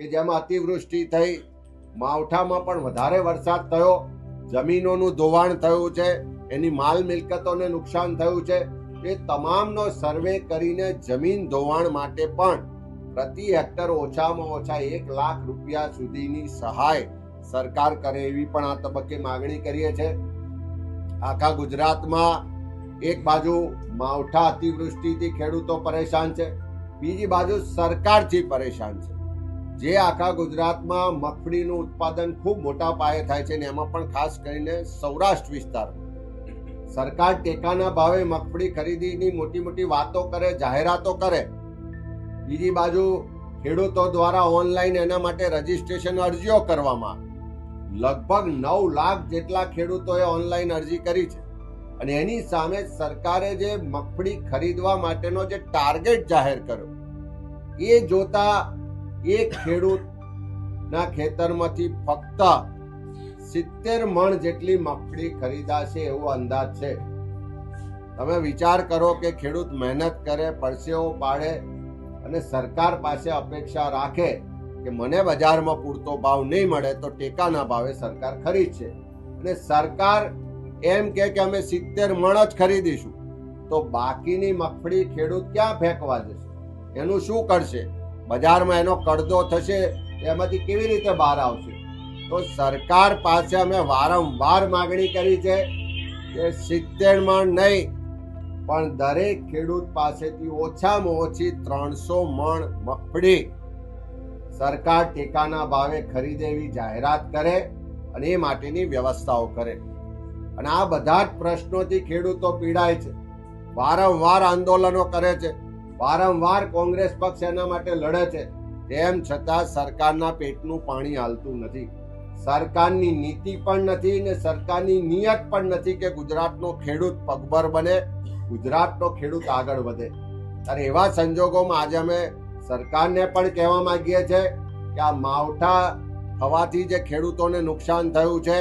કે જેમાં અતિવૃષ્ટિ થઈ, માવઠામાં પણ વધારે વરસાદ થયો, જમીનોનું ધોવાણ થયું છે, એની માલ મિલકતોને નુકસાન થયું છે. એ તમામનો સર્વે કરીને જમીન ધોવાણ માટે પણ પ્રતિ હેક્ટર ઓછામાં ઓછા એક લાખ રૂપિયા સુધીની સહાય સરકાર કરે એવી પણ આ તબક્કે માગણી કરીએ છે. આખા ગુજરાતમાં એક બાજુ માવઠા અતિવૃષ્ટિથી ખેડૂતો પરેશાન છે, બીજી બાજુ સરકારથી પરેશાન છે. જે આખા ગુજરાતમાં મગફળીનું ઉત્પાદન ખૂબ મોટા પાયે થાય છે ને એમાં પણ ખાસ કરીને સૌરાષ્ટ્ર વિસ્તારમાં. સરકાર ટેકાના ભાવે મગફળી ખરીદીની મોટી મોટી વાતો કરે, જાહેરાતો કરે. બીજી બાજુ ખેડૂતો દ્વારા ઓનલાઈન એના માટે રજીસ્ટ્રેશન અરજીઓ કરવામાં લગભગ નવ લાખ જેટલા ખેડૂતોએ ઓનલાઈન અરજી કરી છે. અને એની સામે સરકારે જે મગફળી ખરીદવા માટેનો જે ટાર્ગેટ જાહેર કર્યો, એ જોતા એક ખેડૂતના ખેતરમાંથી ફક્ત સિત્તેર મણ જેટલી મગફળી ખરીદાશે એવો અંદાજ છે. તમે વિચાર કરો કે ખેડૂત મહેનત કરે, પરસેવો પાડે અને સરકાર પાસે અપેક્ષા રાખે કે મને બજારમાં પૂરતો ભાવ નહીં મળે તો ટેકાના ભાવે સરકાર ખરીદશે. અને સરકાર એમ કે અમે સિત્તેર મણ જ ખરીદીશું. તો બાકીની મગફળી ખેડૂત ક્યાં ફેંકવા જશે? એનું શું કરશે? બજારમાં એનો કડદો થશે, એમાંથી કેવી રીતે બહાર આવશે? તો સરકાર પાસે અમે વારંવાર માગણી કરી છે કે સિત્તેર મણ નહીં, પણ દરેક ખેડૂત પાસેથી ઓછામાં ઓછી ત્રણસો મણ મગફળી સરકાર ટેકાના ભાવે ખરીદે એવી જાહેરાત કરે અને એ માટેની વ્યવસ્થાઓ કરે. અને આ બધા જ પ્રશ્નોથી ખેડૂતો પીડાય છે. વારંવાર આંદોલનો કરે છે. વારંવાર કોંગ્રેસ પક્ષ એના માટે લડે છે, તેમ છતાં સરકારના પેટનું પાણી હાલતું નથી. સરકારની નીતિ પણ નથી ને સરકારની નિયત પણ નથી કે ગુજરાતનો ખેડૂત પગભર બને, ગુજરાતનો ખેડૂત આગળ વધે. ત્યારે એવા સંજોગોમાં આજે અમે સરકારને પણ કહેવા માંગીએ છીએ કે આ માવઠા થવાથી જે ખેડૂતોને નુકસાન થયું છે,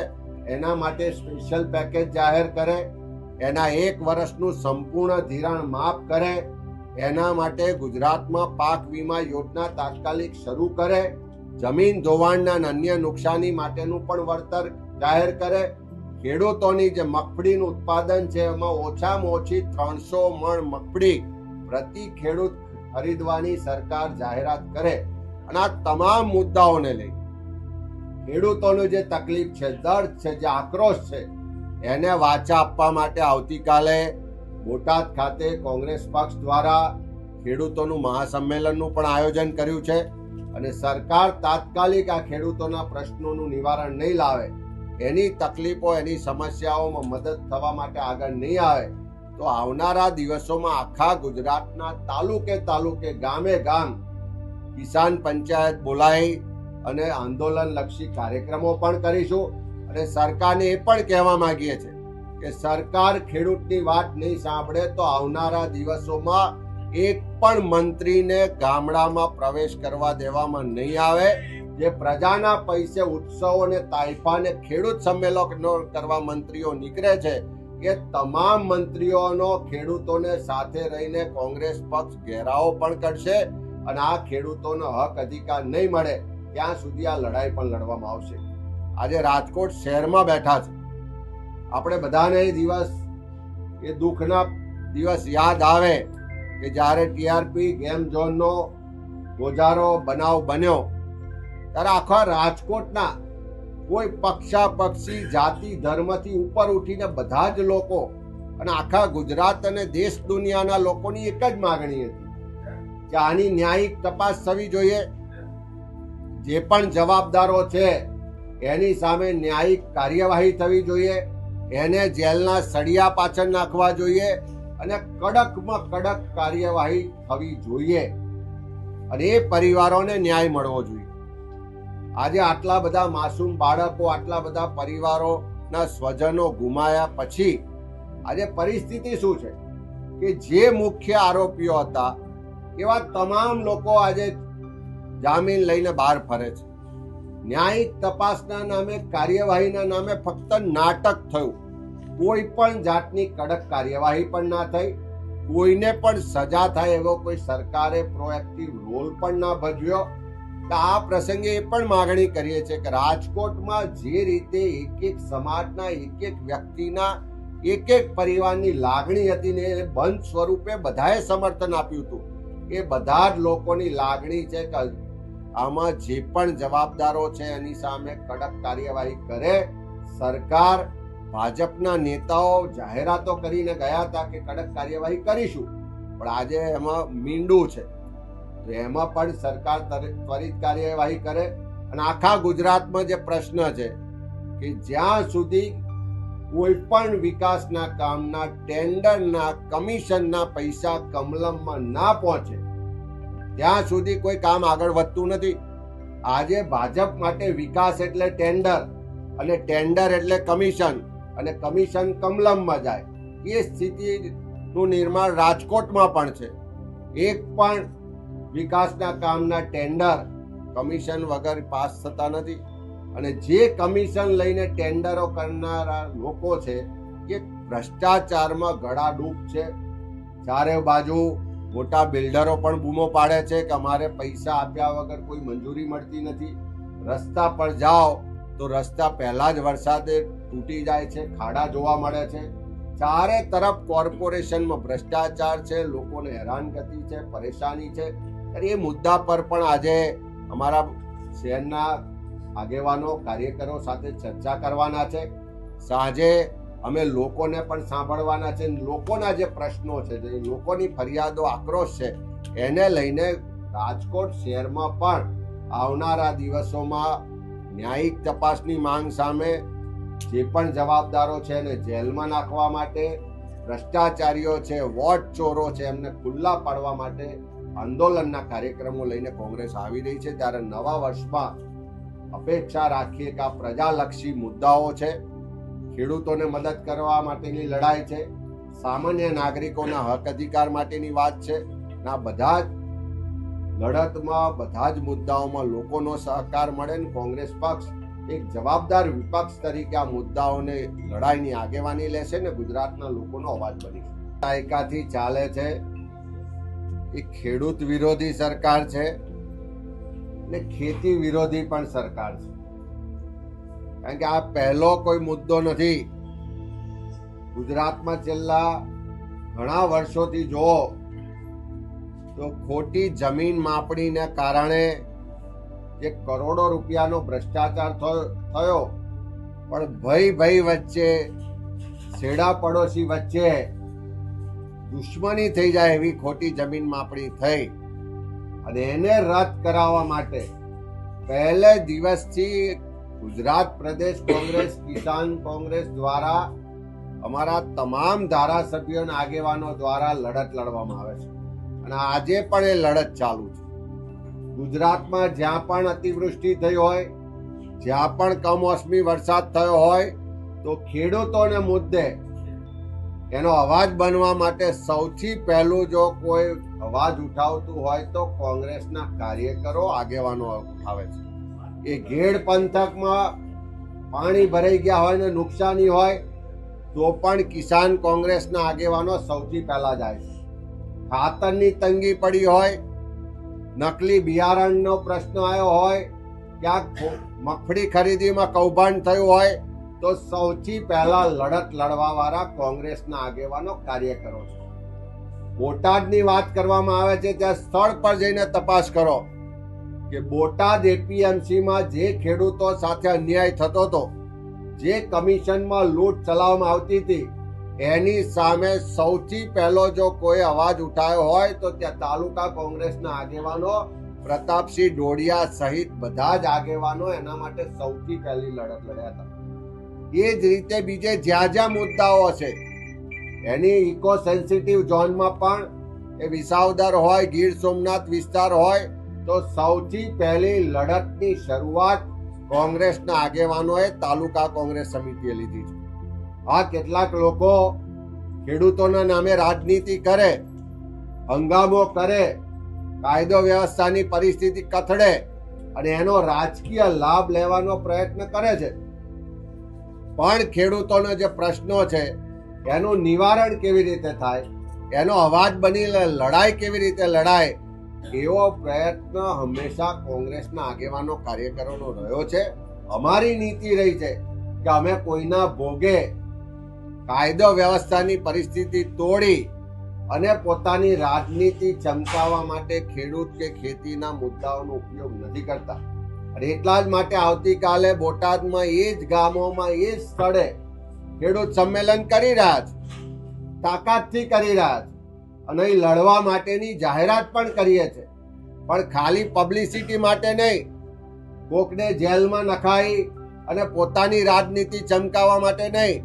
એના માટે સ્પેશિયલ પેકેજ જાહેર કરે, એના એક વર્ષનું સંપૂર્ણ ધિરાણ માફ કરે એના માટે ગુજરાતમાં પાક વીમા યોજના તાત્કાલિક શરૂ કરે, જમીન ધોવાણના અન્ય નુકસાની માટેનું પણ વળતર જાહેર કરે. ખેડૂતોની જે મગફળીનું ઉત્પાદન છે, એમાં ઓછામાં ઓછી ત્રણસો મણ મગફળી પ્રતિ ખેડૂત ખરીદવાની સરકાર જાહેરાત કરે. અને આ તમામ મુદ્દાઓને લઈ ખેડૂતોનું જે તકલીફ છે, દર્દ છે, જે આક્રોશ છે, એને વાચા આપવા માટે આવતીકાલે બોટાદ ખાતે કોંગ્રેસ પક્ષ દ્વારા ખેડૂતોનું મહાસંમેલનનું પણ આયોજન કર્યું છે અને સરકાર તાત્કાલિક આ ખેડૂતોના પ્રશ્નોનું નિવારણ નહીં લાવે, એની તકલીફો, એની સમસ્યાઓમાં મદદ થવા માટે આગળ નહીં આવે, તો આવનારા દિવસોમાં આખા ગુજરાતના તાલુકે તાલુકે, ગામે ગામ કિસાન પંચાયત બોલાવી અને આંદોલનલક્ષી કાર્યક્રમો પણ કરીશું અને સરકારને એ પણ કહેવા માંગીએ છીએ કે સરકાર ખેડૂતની વાત નહીં સાંભળે તો આવનારા દિવસોમાં એક પણ મંત્રીને ગામડામાં પ્રવેશ કરવા દેવામાં નહીં આવે. જે પ્રજાના પૈસે ઉત્સવો અને તાઇફાને ખેડૂત સંમેલનો કરવા મંત્રીઓ નીકળે છે, એ તમામ મંત્રીઓનો ખેડૂતોને સાથે રહીને કોંગ્રેસ પક્ષ ઘેરાવો પણ કરશે અને આ ખેડૂતોનો હક અધિકાર નહીં મળે, ત્યાં સુધી આ લડાઈ પણ લડવામાં આવશે. આજે રાજકોટ શહેરમાં બેઠા છે. આપણે બધાને દિવસ, એ દુઃખના દિવસ યાદ આવે કે જ્યારે ટીઆરપી ગેમ ઝોનનો ગોજારો બનાવ બન્યો, ત્યારે આખા રાજકોટના કોઈ પક્ષા પક્ષી જાતિ ધર્મથી ઉપર ઉઠીને બધા જ લોકો અને આખા ગુજરાત અને દેશ દુનિયાના લોકોની એક જ માગણી હતી કે આની ન્યાયિક તપાસ થવી જોઈએ. જે પણ જવાબદારો છે, એની સામે ન્યાયિક કાર્યવાહી થવી જોઈએ. એને જેલના સળિયા પાછળ નાખવા જોઈએ અને કડકમાં કડક કાર્યવાહી થવી જોઈએ. અને એ પરિવારોને ન્યાય મળવો જોઈએ. આજે આટલા બધા માસૂમ બાળકો, આટલા બધા પરિવારોના સ્વજનો ગુમાયા પછી આજે પરિસ્થિતિ શું છે? કે જે મુખ્ય આરોપીઓ હતા એવા તમામ લોકો આજે જામીન લઈને બહાર ફરે છે. ન્યાયિક તપાસના નામે, કાર્યવાહીના નામે ફક્ત નાટક થયું. કોઈ પણ જાતની કડક કાર્યવાહી પણ ના થઈ. કોઈને પણ સજા થાય એવો કોઈ સરકારે પ્રોએક્ટિવ રોલ પણ ના ભજવ્યો. તો આ પ્રસંગે એ પણ માગણી કરીએ છીએ કે રાજકોટમાં જે રીતે એક એક સમાજના એક એક વ્યક્તિના એક એક પરિવારની લાગણી હતી ને એ બંધ સ્વરૂપે બધાએ સમર્થન આપ્યું હતું. એ બધા જ લોકોની લાગણી છે કે આમાં જે પણ જવાબદારો છે એની સામે કડક કાર્યવાહી કરે. સરકાર, ભાજપના નેતાઓ જાહેરાતો કરીને ગયા હતા કે કડક કાર્યવાહી કરીશું. પણ આજે એમાં મીંડું છે. તો એમાં પણ સરકાર ત્વરિત કાર્યવાહી કરે. અને આખા ગુજરાતમાં જે પ્રશ્ન છે કે જ્યાં સુધી કોઈ પણ વિકાસના કામના, ટેન્ડરના, કમિશનના પૈસા કમલમમાં ના પહોંચે ત્યાં સુધી કોઈ કામ આગળ વધતું નથી. આજે ભાજપ માટે વિકાસ એટલે ટેન્ડર અને ટેન્ડર એટલે કમિશન અને કમિશન કમલમમાં જાય. એ સ્થિતિનું નિર્માણ રાજકોટમાં પણ છે. એક પણ વિકાસના કામના ટેન્ડર કમિશન વગર પાસ થતા નથી. અને જે કમિશન લઈને ટેન્ડરો કરનારા લોકો છે, એ ભ્રષ્ટાચારમાં ગળાડૂબ છે. ચારે બાજુ મોટા બિલ્ડરો પણ બૂમો પાડે છે કે અમારે પૈસા આપ્યા વગર કોઈ મંજૂરી મળતી નથી. રસ્તા પર જાઓ તો રસ્તા પહેલા જ વરસાદે તૂટી જાય છે, ખાડા જોવા મળે છે. ચારે તરફ કોર્પોરેશનમાં ભ્રષ્ટાચાર છે, લોકોને હેરાનગતિ છે, પરેશાની છે. ત્યારે એ મુદ્દા પર પણ આજે અમારા શહેરના આગેવાનો, કાર્યકરો સાથે ચર્ચા કરવાના છે. સાંજે અમે લોકોને પણ સાંભળવાના છે લોકોના જે પ્રશ્નો છે, જે લોકોની ફરિયાદો આક્રોશ છે, એને લઈને રાજકોટ શહેરમાં પણ આવનારા દિવસોમાં ન્યાયિક તપાસની માંગ સામે જે પણ જવાબદારો છે એને જેલમાં નાખવા માટે, ભ્રષ્ટાચારીઓ છે, વોટ ચોરો છે, એમને ખુલ્લા પાડવા માટે આંદોલનના કાર્યક્રમો લઈને કોંગ્રેસ આવી રહી છે. ત્યારે નવા વર્ષમાં અપેક્ષા રાખીએ કે આ પ્રજાલક્ષી મુદ્દાઓ છે ખેડૂતોને મદદ કરવા માટેની લડાઈ છે. સામાન્ય નાગરિકોના હક અધિકાર માટેની વાત છે. ના, બધા જ લડતમાં, બધા જ મુદ્દાઓમાં લોકોનો સહકાર મળે ને કોંગ્રેસ પક્ષ એક જવાબદાર વિપક્ષ તરીકે આ મુદ્દાઓને લડાઈની આગેવાની લેશે ને ગુજરાતના લોકોનો અવાજ બની દાયકાથી ચાલે છે. એ ખેડૂત વિરોધી સરકાર છે ને ખેતી વિરોધી પણ સરકાર છે. કારણ કે આ પહેલો કોઈ મુદ્દો નથી. ગુજરાતમાં છેલ્લા ઘણા વર્ષોથી જો તો ખોટી જમીન માપણીને કારણે જે કરોડો રૂપિયાનો ભ્રષ્ટાચાર થયો- પણ ભય ભય વચ્ચે, છેડા પડોશી વચ્ચે દુશ્મની થઈ જાય એવી ખોટી જમીન માપણી થઈ. અને એને રદ કરાવવા માટે પહેલે દિવસથી ગુજરાત પ્રદેશ કોંગ્રેસ, કિસાન કોંગ્રેસ દ્વારા અમારા તમામ ધારાસભ્યો અને આગેવાનો દ્વારા લડત લડવામાં આવે છે. અને આજે પણ એ લડત ચાલુ છે. ગુજરાતમાં જ્યાં પણ અતિવૃષ્ટિ થઈ હોય, જ્યાં પણ કમોસમી વરસાદ થયો હોય, તો ખેડૂતોને મુદ્દે એનો અવાજ બનવા માટે સૌથી પહેલું જો કોઈ અવાજ ઉઠાવતું હોય તો કોંગ્રેસના કાર્યકરો આગેવાનો ઉઠાવે છે. એ ઘેડ પંથકમાં પાણી ભરાઈ ગયા હોય ને નુકસાની હોય, તો પણ કિસાન કોંગ્રેસના આગેવાનો સૌથી પહેલા જાય છે. ખાતરની તંગી પડી હોય, નકલી બિયારણનો પ્રશ્ન આવ્યો હોય, ક્યાંક મગફળી ખરીદીમાં કૌભાંડ થયું હોય, તો સૌથી પહેલા લડત લડવા વાળા કોંગ્રેસના આગેવાનો કાર્યકરો છે. બોટાદની વાત કરવામાં આવે છે, ત્યાં સ્થળ પર જઈને તપાસ કરો. કે બોટાદ એપીએમસીમાં જે ખેડૂતો સાથે અન્યાય થતો હતો, જે કમિશનમાં લૂંટ ચલાવવામાં આવતી હતી, એની સામે સૌથી પહેલો જો કોઈ અવાજ ઉઠાયો હોય તો ત્યાં તાલુકા કોંગ્રેસના આગેવાનો, પ્રતાપસિંહ ડોડિયા સહિત બધા જ આગેવાનો એના માટે સૌથી પહેલી લડત લડ્યા હતા. એ જ રીતે બીજે જ્યાં જ્યાં મુદ્દાઓ છે એની ઇકો સેન્સિટિવ ઝોનમાં પણ એ વિસાવદર હોય, ગીર સોમનાથ વિસ્તાર હોય તો સૌથી પહેલી લડતની શરૂઆત કોંગ્રેસના આગેવાનોએ તાલુકા કોંગ્રેસ સમિતિએ લીધી છે. આ કેટલાક લોકો ખેડૂતોના નામે રાજનીતિ કરે, હંગામો કરે, કાયદો વ્યવસ્થાની પરિસ્થિતિ કથડે અને એનો રાજકીય લાભ લેવાનો પ્રયત્ન કરે છે. પણ ખેડૂતોનો જે પ્રશ્નો છે, એનું નિવારણ કેવી રીતે થાય, એનો અવાજ બની લડાઈ કેવી રીતે લડાય એવો પ્રયત્ન હંમેશા કોંગ્રેસના આગેવાનો કાર્યકરોનો રહ્યો છે. અમારી નીતિ રહી છે કે અમે કોઈના ભોગે કાયદો વ્યવસ્થાની પરિસ્થિતિ તોડી અને પોતાની રાજનીતિ ચમકાવવા માટે ખેડૂત કે ખેતીના મુદ્દાઓનો ઉપયોગ નથી કરતા. એટલા જ માટે આવતીકાલે બોટાદમાં એ જ ગામોમાં એ જ સ્થળે ખેડૂત સંમેલન કરી રહ્યા છે. તાકાતથી કરી રહ્યા છે. અને લડવા માટેની જાહેરાત પણ કરીએ છે. પણ ખાલી પબ્લિસિટી માટે નહીં, કોકને જેલમાં નખાઈ અને પોતાની રાજનીતિ ચમકાવવા માટે નહીં.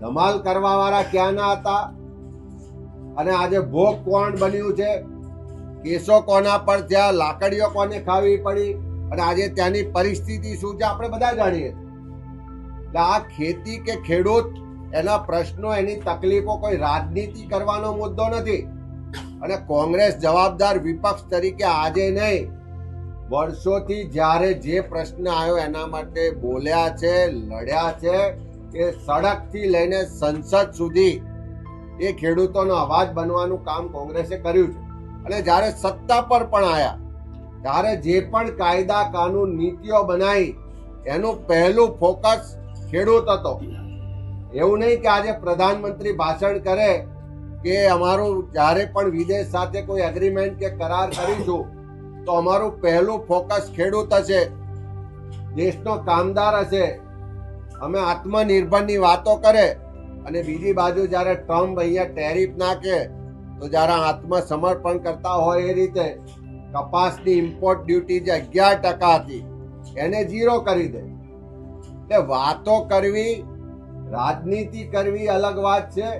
ધમાલ કરવાવાળા ક્યાંના હતા? અને આજે ભોગ કોણ બન્યું છે? કેસો કોના પર થયા લાકડીઓ કોને ખાવી પડી? અને આજે ત્યાંની પરિસ્થિતિ શું છે? આપણે બધા જાણીએ છીએ. આ ખેતી કે ખેડૂત એના પ્રશ્નો, એની તકલીફો કોઈ રાજનીતિ કરવાનો મુદ્દો નથી. અને કોંગ્રેસ જવાબદાર વિપક્ષ તરીકે આજે નહીં, વર્ષોથી જ્યારે જે પ્રશ્ન આવ્યો એના માટે બોલ્યા છે, લડ્યા છે, એ સડકથી લઈને સંસદ સુધી એ ખેડૂતોનો અવાજ બનવાનું કામ કોંગ્રેસે કર્યું છે. અને જ્યારે સત્તા પર પણ આવ્યા ત્યારે જે પણ કાયદા કાનૂન નીતિઓ બનાવી એનું પહેલું ફોકસ ખેડૂત હતો. એવું નહીં કે આજે પ્રધાનમંત્રી ભાષણ કરે કે અમારું જ્યારે પણ વિદેશ સાથે કોઈ એગ્રીમેન્ટ કે કરાર કરીશું, તો અમારું પહેલું ફોકસ ખેડૂત હશે, દેશનો કામદાર હશે. અમે આત્મનિર્ભરની વાતો કરે અને બીજી બાજુ જ્યારે ટ્રમ્પ અહીંયા ટેરિફ નાખે, તો જ્યારે આત્મસમર્પણ કરતા હોય એ રીતે કપાસની ઇમ્પોર્ટ ડ્યુટી જે અગિયાર ટકા હતી, એને ઝીરો કરી દે. એટલે વાતો કરવી રાજનીતિ કરવી અલગ વાત છે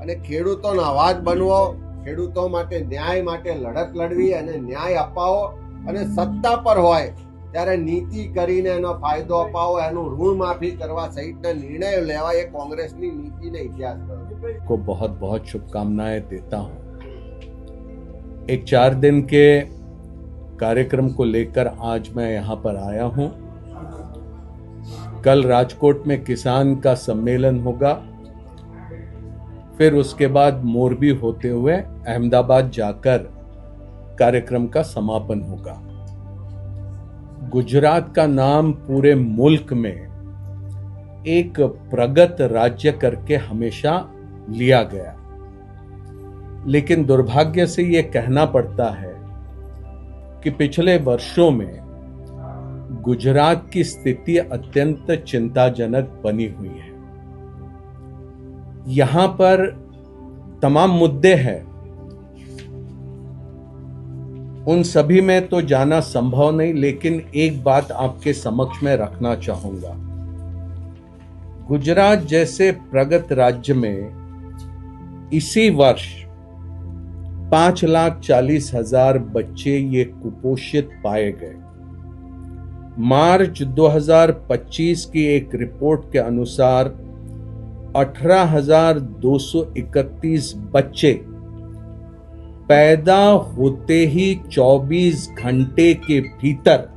અને ખેડૂતોનો અવાજ બનવો ખેડૂતો માટે ન્યાય માટે લડત લડવી અને ન્યાય અપાવો અને સત્તા પર હોય ત્યારે નીતિ કરીને એનો ફાયદો અપાવો એનું ઋણ માફી કરવા સહિતના નિર્ણયો લેવા એ કોંગ્રેસની નીતિને ઇતિહાસ કર્યો को बहुत बहुत शुभकामनाएं देता हूं एक चार दिन के कार्यक्रम को लेकर आज मैं यहाँ पर आया हूं कल राजकोट में किसान का सम्मेलन होगा। फिर उसके बाद मोरबी होते हुए अहमदाबाद जाकर कार्यक्रम का समापन होगा। गुजरात का नाम पूरे मुल्क में एक प्रगत राज्य करके हमेशा लिया गया। लेकिन दुर्भाग्य से ये कहना पड़ता है कि पिछले वर्षों में गुजरात की स्थिति अत्यंत चिंताजनक बनी हुई है। यहाँ पर तमाम मुद्दे हैं। उन सभी में तो जाना संभव नहीं, लेकिन एक बात आपके समक्ष में रखना चाहूँगा। गुजरात जैसे प्रगत राज्य में इसी वर्ष पाँच लाख चालीस हज़ार बच्चे ये कुपोषित पाए गए। मार्च 2025 की एक रिपोर्ट के अनुसार 18,231 बच्चे पैदा होते ही 24 घंटे के भीतर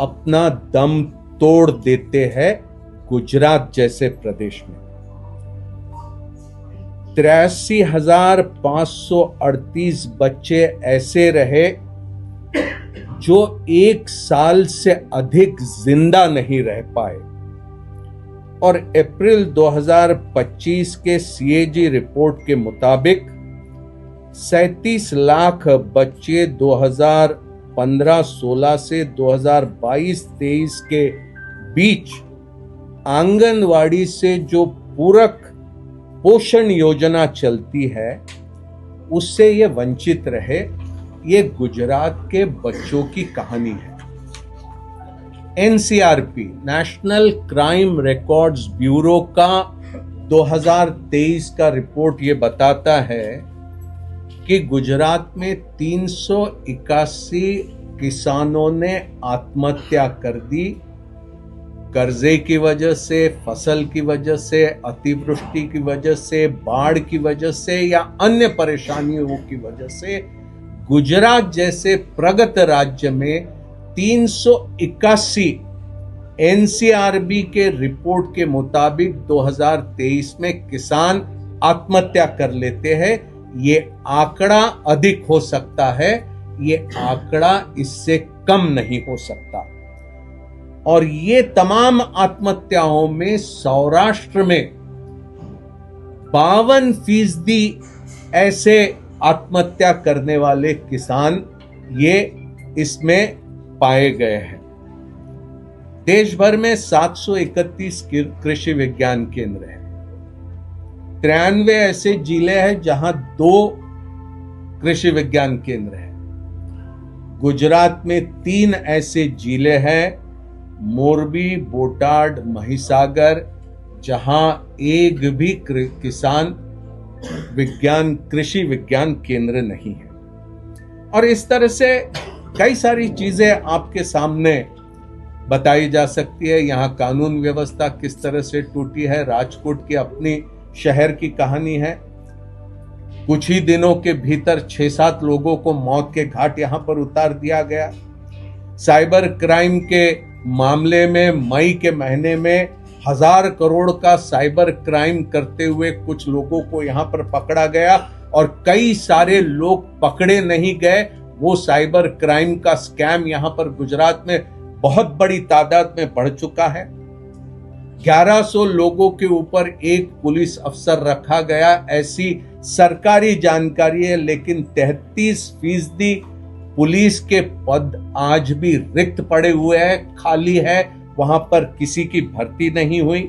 अपना दम तोड़ देते हैं गुजरात जैसे प्रदेश में। तिरासी हज़ार सौ अड़तीस बच्चे ऐसे रहे जो एक साल से अधिक ज़िंदा नहीं रह पाए। और अप्रैल 2025 के सीएजी रिपोर्ट के मुताबिक 37 लाख बच्चे 2015-16 से 2022-23 के बीच आंगनवाड़ी से जो पूरक पोषण योजना चलती है, उससे ये वंचित रहे। ये गुजरात के बच्चों की कहानी है। NCRP national crime records bureau का 2023 का रिपोर्ट ये बताता है कि गुजरात में तीन सौ इक्यासी किसानों ने आत्महत्या कर दी। कर्जे की वजह से, फ़सल की वजह से, अतिवृष्टि की वजह से, बाढ़ की वजह से या अन्य परेशानियों की वजह से गुजरात जैसे प्रगत राज्य में तीन सौ इक्यासी एनसीआरबी के रिपोर्ट के मुताबिक 2023 में किसान आत्महत्या कर लेते हैं। ये आंकड़ा अधिक हो सकता है। ये आंकड़ा इससे कम नहीं हो सकता। और ये तमाम आत्महत्याओं में सौराष्ट्र में बावन फ़ीसदी ऐसे आत्महत्या करने वाले किसान ये इसमें पाए गए हैं। देश भर में 731 कि- कृषि विज्ञान केंद्र हैं। तिरानवे ऐसे ज़िले हैं जहाँ दो कृषि विज्ञान केंद्र हैं। गुजरात में तीन ऐसे ज़िले हैं, मोरबी, बोटाड, महिसागर, जहाँ एक भी किसान विज्ञान, कृषि विज्ञान केंद्र नहीं है। और इस तरह से कई सारी चीज़ें आपके सामने बताई जा सकती है। यहाँ कानून व्यवस्था किस तरह से टूटी है, राजकोट की अपनी शहर की कहानी है। कुछ ही दिनों के भीतर छह सात लोगों को मौत के घाट यहाँ पर उतार दिया गया। साइबर क्राइम के मामले में, मई के महीने में हज़ार करोड़ का साइबर क्राइम करते हुए कुछ लोगों को यहाँ पर पकड़ा गया और कई सारे लोग पकड़े नहीं गए। वो साइबर क्राइम का स्कैम यहाँ पर गुजरात में बहुत बड़ी तादाद में बढ़ चुका है। 1100 लोगों के ऊपर एक पुलिस अफसर रखा गया। ऐसी सरकारी जानकारी है, लेकिन 33 फ़ीसदी पुलिस के पद आज भी रिक्त पड़े हुए हैं, खाली है। वहाँ पर किसी की भर्ती नहीं हुई।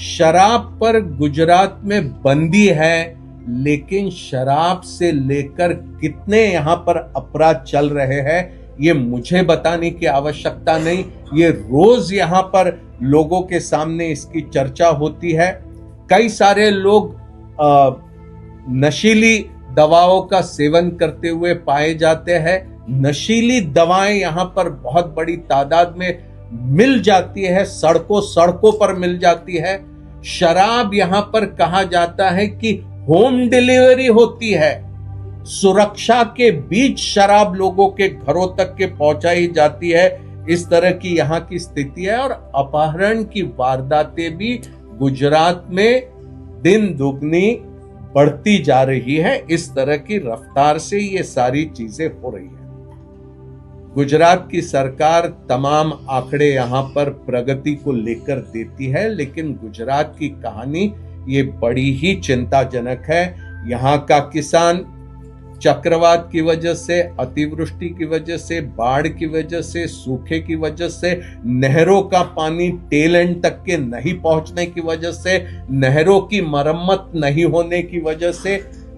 शराब पर गुजरात में बंदी है, लेकिन शराब से लेकर कितने यहाँ पर अपराध चल रहे हैं, ये मुझे बताने की आवश्यकता नहीं। ये रोज यहाँ पर लोगों के सामने इसकी चर्चा होती है। कई सारे लोग नशीली दवाओं का सेवन करते हुए पाए जाते हैं। नशीली दवाएँ यहाँ पर बहुत बड़ी तादाद में मिल जाती है, सड़कों सड़कों पर मिल जाती है। शराब यहाँ पर कहा जाता है कि होम डिलीवरी होती है। सुरक्षा के बीच शराब लोगों के घरों तक के पहुंचाई जाती है। इस तरह की यहाँ की स्थिति है और अपहरण की वारदातें भी गुजरात में दिन दुगनी बढ़ती जा रही है। इस तरह की रफ्तार से ये सारी चीज़ें हो रही है। गुजरात की सरकार तमाम आंकड़े यहाँ पर प्रगति को लेकर देती है, लेकिन गुजरात की कहानी ये बड़ी ही चिंताजनक है। यहाँ का किसान चक्रवात की वजह से, अतिवृष्टि की वजह से, बाढ़ की वजह से, सूखे की वजह से, नहरों का पानी टेल एंड तक के नहीं पहुँचने की वजह से, नहरों की मरम्मत नहीं होने की वजह से,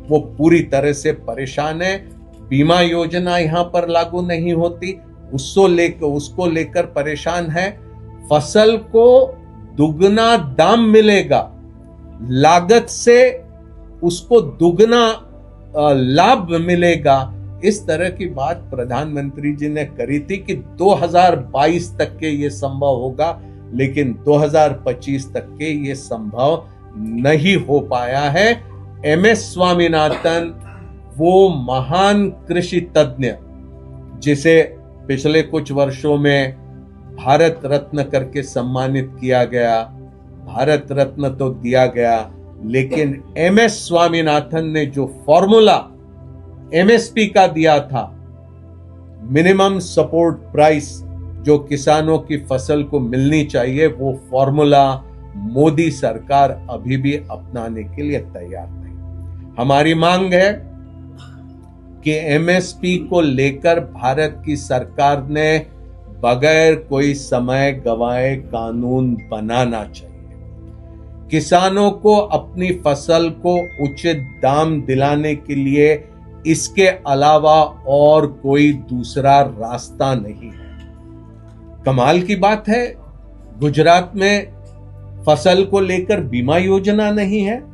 वो पूरी तरह से परेशान है। बीमा योजना यहाँ पर लागू नहीं होती उसको लेकर उसको लेकर परेशान है। फ़सल को दुगना दाम मिलेगा। लागत से उसको दुगना लाभ मिलेगा। इस तरह की बात प्रधानमंत्री जी ने करी थी कि 2022 तक के ये संभव होगा, लेकिन 2025 तक के ये संभव नहीं हो पाया है। एम एस स्वामीनाथन वो महान कृषि तज्ञ, जिसे पिछले कुछ वर्षों में भारत रत्न करके सम्मानित किया गया। भारत रत्न तो दिया गया, लेकिन एम एस स्वामीनाथन ने जो फॉर्मूला एमएसपी का दिया था, मिनिमम सपोर्ट प्राइस जो किसानों की फ़सल को मिलनी चाहिए, वो फॉर्मूला मोदी सरकार अभी भी अपनाने के लिए तैयार नहीं। हमारी मांग है कि एमएसपी को लेकर भारत की सरकार ने बगैर कोई समय गवाए कानून बनाना चाहिए। किसानों को अपनी फ़सल को उचित दाम दिलाने के लिए इसके अलावा और कोई दूसरा रास्ता नहीं है। कमाल की बात है, गुजरात में फ़सल को लेकर बीमा योजना नहीं है।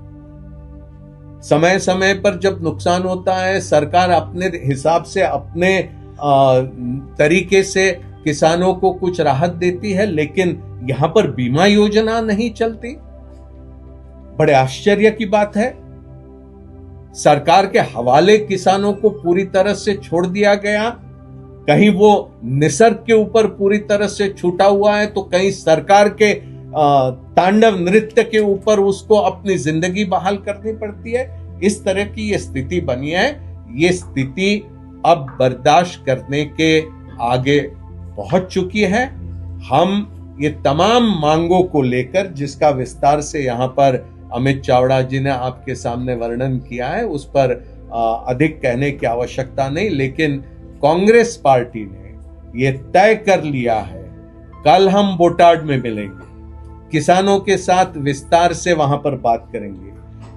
समय समय पर जब नुकसान होता है, सरकार अपने हिसाब से, अपने तरीके से किसानों को कुछ राहत देती है, लेकिन यहाँ पर बीमा योजना नहीं चलती। बड़े आश्चर्य की बात है। सरकार के हवाले किसानों को पूरी तरह से छोड़ दिया गया। कहीं वो निसर्ग के ऊपर पूरी तरह से छूटा हुआ है तो कहीं सरकार के तांडव नृत्य के ऊपर उसको अपनी ज़िंदगी बहाल करनी पड़ती है। इस तरह की ये स्थिति बनी है। ये स्थिति अब बर्दाश्त करने के आगे पहुँच चुकी है। हम ये तमाम मांगों को लेकर, जिसका विस्तार से यहाँ पर अमित चावड़ा जी ने आपके सामने वर्णन किया है, उस पर अधिक कहने की आवश्यकता नहीं, लेकिन कांग्रेस पार्टी ने ये तय कर लिया है, कल हम बोटाड में मिलेंगे। किसानों के साथ विस्तार से वहाँ पर बात करेंगे।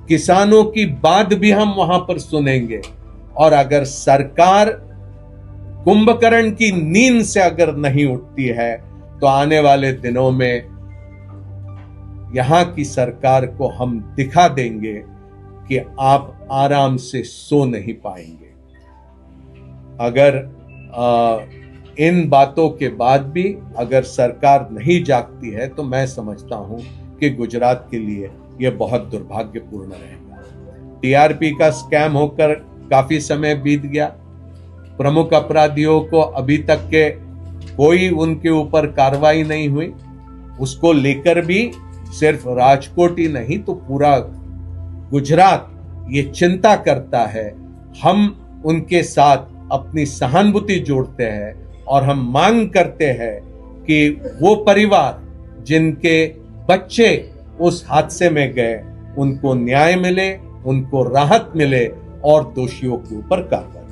किसानों की बात भी हम वहाँ पर सुनेंगे। और अगर सरकार कुंभकर्ण की नींद से अगर नहीं उठती है तो आने वाले दिनों में यहाँ की सरकार को हम दिखा देंगे कि आप आराम से सो नहीं पाएँगे। अगर आ, इन बातों के बाद भी अगर सरकार नहीं जागती है तो मैं समझता हूँ कि गुजरात के लिए यह बहुत दुर्भाग्यपूर्ण रहेगा। टीआरपी का स्कैम होकर काफ़ी समय बीत गया। प्रमुख अपराधियों को अभी तक के कोई उनके ऊपर कार्रवाई नहीं हुई। उसको लेकर भी सिर्फ़ राजकोट ही नहीं तो पूरा गुजरात ये चिंता करता है। हम उनके साथ अपनी सहानुभूति जोड़ते हैं। और हम मांग करते हैं कि वो परिवार जिनके बच्चे उस हादसे में गए, उनको न्याय मिले, उनको राहत मिले और दोषियों के ऊपर कार्रवाई।